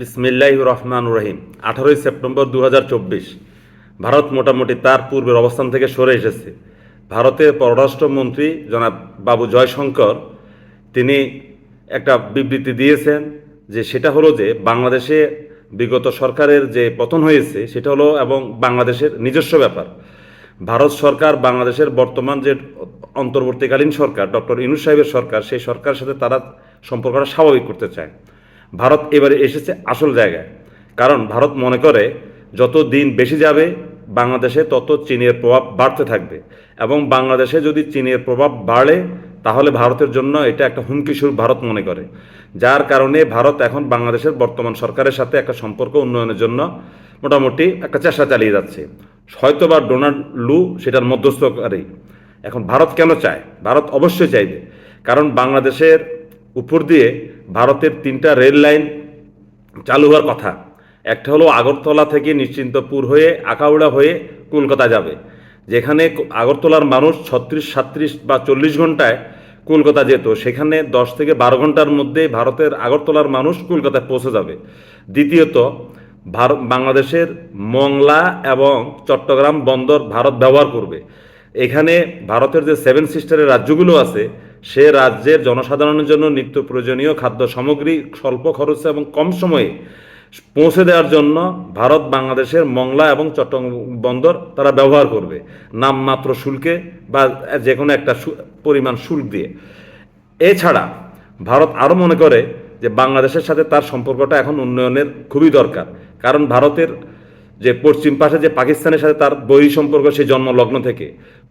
বিসমিল্লাহ রহমান রহিম। আঠারোই সেপ্টেম্বর দু হাজার চব্বিশ। ভারত মোটামুটি তার পূর্বের অবস্থান থেকে সরে এসেছে। ভারতের পররাষ্ট্রমন্ত্রী জনাব বাবু জয়শঙ্কর, তিনি একটা বিবৃতি দিয়েছেন যে সেটা হলো যে বাংলাদেশে বিগত সরকারের যে পতন হয়েছে, সেটা হলো এবং বাংলাদেশের নিজস্ব ব্যাপার। ভারত সরকার বাংলাদেশের বর্তমান যে অন্তর্বর্তীকালীন সরকার, ডক্টর ইনু সাহেবের সরকার, সেই সরকারের সাথে তারা সম্পর্কটা স্বাভাবিক করতে চায়। ভারত এবারে এসেছে আসল জায়গায়। কারণ ভারত মনে করে, যত দিন বেশি যাবে, বাংলাদেশে তত চীনের প্রভাব বাড়তে থাকবে। এবং বাংলাদেশে যদি চীনের প্রভাব বাড়ে, তাহলে ভারতের জন্য এটা একটা হুমকি ভারত মনে করে। যার কারণে ভারত এখন বাংলাদেশের বর্তমান সরকারের সাথে একটা সম্পর্ক উন্নয়নের জন্য মোটামুটি একটা চেষ্টা চালিয়ে যাচ্ছে। হয়তোবা ডোনাল্ড লু সেটার মধ্যস্থকারী। এখন ভারত কেন চায়? ভারত অবশ্যই চাইবে। কারণ বাংলাদেশের উপর দিয়ে ভারতের তিনটা রেল লাইন চালু হওয়ার কথা। একটা হলো আগরতলা থেকে নিশ্চিন্তপুর হয়ে আকাউড়া হয়ে কলকাতা যাবে, যেখানে আগরতলার মানুষ ছত্রিশ, সাত্রিশ বা চল্লিশ ঘন্টায় কলকাতা যেত। সেখানে দশ থেকে বারো ঘণ্টার মধ্যে ভারতের আগরতলার মানুষ কলকাতায় পৌঁছে যাবে। দ্বিতীয়ত ভারত বাংলাদেশের মংলা এবং চট্টগ্রাম বন্দর ভারত ব্যবহার করবে। এখানে ভারতের যে সেভেন সিস্টারের রাজ্যগুলো আছে সে রাজ্যের জনসাধারণের জন্য নিত্য প্রয়োজনীয় খাদ্য সামগ্রী স্বল্প খরচে এবং কম সময়ে পৌঁছে দেওয়ার জন্য ভারত, বাংলাদেশের মংলা এবং চট্টগ্রাম বন্দর তারা ব্যবহার করবে। নামমাত্র শুল্কে বা যে কোনো একটা পরিমাণ শুল্ক দিয়ে। এছাড়া ভারত আরও মনে করে যে বাংলাদেশের সাথে তার সম্পর্কটা এখন উন্নয়নের খুবই দরকার। কারণ ভারতের যে পশ্চিম পাশে যে পাকিস্তানের সাথে তার বৈরী সম্পর্ক সেই জন্মলগ্ন থেকে।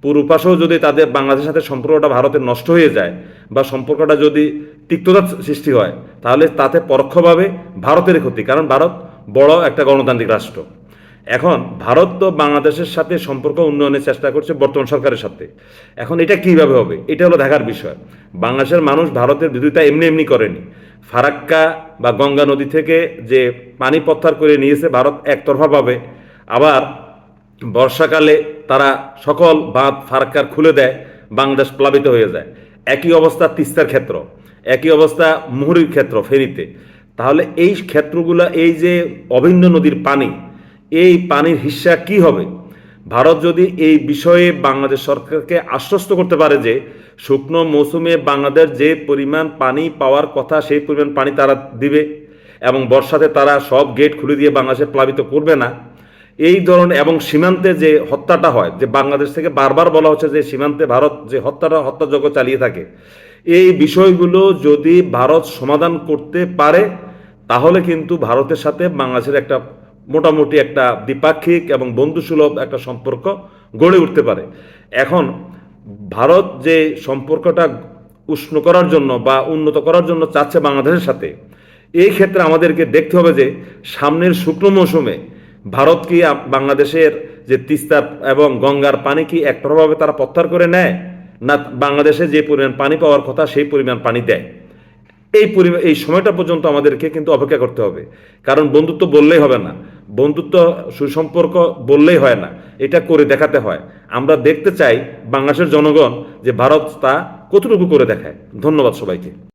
পূর্ব পাশেও যদি তাদের বাংলাদেশের সাথে সম্পর্কটা ভারতের নষ্ট হয়ে যায় বা সম্পর্কটা যদি তিক্ততার সৃষ্টি হয়, তাহলে তাতে পরোক্ষভাবে ভারতের ক্ষতি, কারণ ভারত বড় একটা গণতান্ত্রিক রাষ্ট্র। এখন ভারত তো বাংলাদেশের সাথে সম্পর্ক উন্নয়নের চেষ্টা করছে বর্তমান সরকারের সাথে। এখন এটা কীভাবে হবে? এটা হলো দেখার বিষয়। বাংলাদেশের মানুষ ভারতের বিরোধিতা এমনি এমনি করেনি। ফারাক্কা বা গঙ্গা নদী থেকে যে পানি প্রত্যাহার করে নিয়েছে, ভারত একতরফা পাবে আবার বর্ষাকালে তারা সকল বাঁধ, ফারাক্কার খুলে দেয়, বাংলাদেশ প্লাবিত হয়ে যায়। একই অবস্থা তিস্তার ক্ষেত্র, একই অবস্থা মুহুরীর ক্ষেত্র, ফেরিতে। তাহলে এই ক্ষেত্রগুলো, এই যে অভিন্ন নদীর পানি, এই পানির হিস্সা কি হবে? ভারত যদি এই বিষয়ে বাংলাদেশ সরকারকে আশ্বস্ত করতে পারে যে, শুকনো মৌসুমে বাংলাদেশ যে পরিমাণ পানি পাওয়ার কথা, সেই পরিমাণ পানি তারা দিবে, এবং বর্ষাতে তারা সব গেট খুলে দিয়ে বাংলাদেশে প্লাবিত করবে না এই ধরনের এবং সীমান্তে যে হত্যাটা হয়, যে বাংলাদেশ থেকে বারবার বলা হচ্ছে যে সীমান্তে ভারত যে হত্যাটা, হত্যাযজ্ঞ চালিয়ে থাকে, এই বিষয়গুলো যদি ভারত সমাধান করতে পারে, তাহলে কিন্তু ভারতের সাথে বাংলাদেশের একটা মোটামুটি একটা দ্বিপাক্ষিক এবং বন্ধুসুলভ একটা সম্পর্ক গড়ে উঠতে পারে। এখন ভারত যে সম্পর্কটা উষ্ণ করার জন্য বা উন্নত করার জন্য চাচ্ছে বাংলাদেশের সাথে, এই ক্ষেত্রে আমাদেরকে দেখতে হবে যে সামনের শুকনো মৌসুমে ভারত কি বাংলাদেশের যে তিস্তা এবং গঙ্গার পানি কি একপ্রভাবে তারা প্রত্যাহার করে নেয়? না, বাংলাদেশে যে পরিমাণ পানি পাওয়ার কথা সেই পরিমাণ পানি দেয়। এই পরিমাণ এই সময়টা পর্যন্ত আমাদেরকে কিন্তু অপেক্ষা করতে হবে। কারণ বন্ধুত্ব বললেই হবে না। বন্ধুত্ব, সুসম্পর্ক বললেই হয় না। এটা করে দেখাতে হয়। আমরা দেখতে চাই বাংলাদেশের জনগণ যে ভারত তা কতটুকু করে দেখায়। ধন্যবাদ সবাইকে।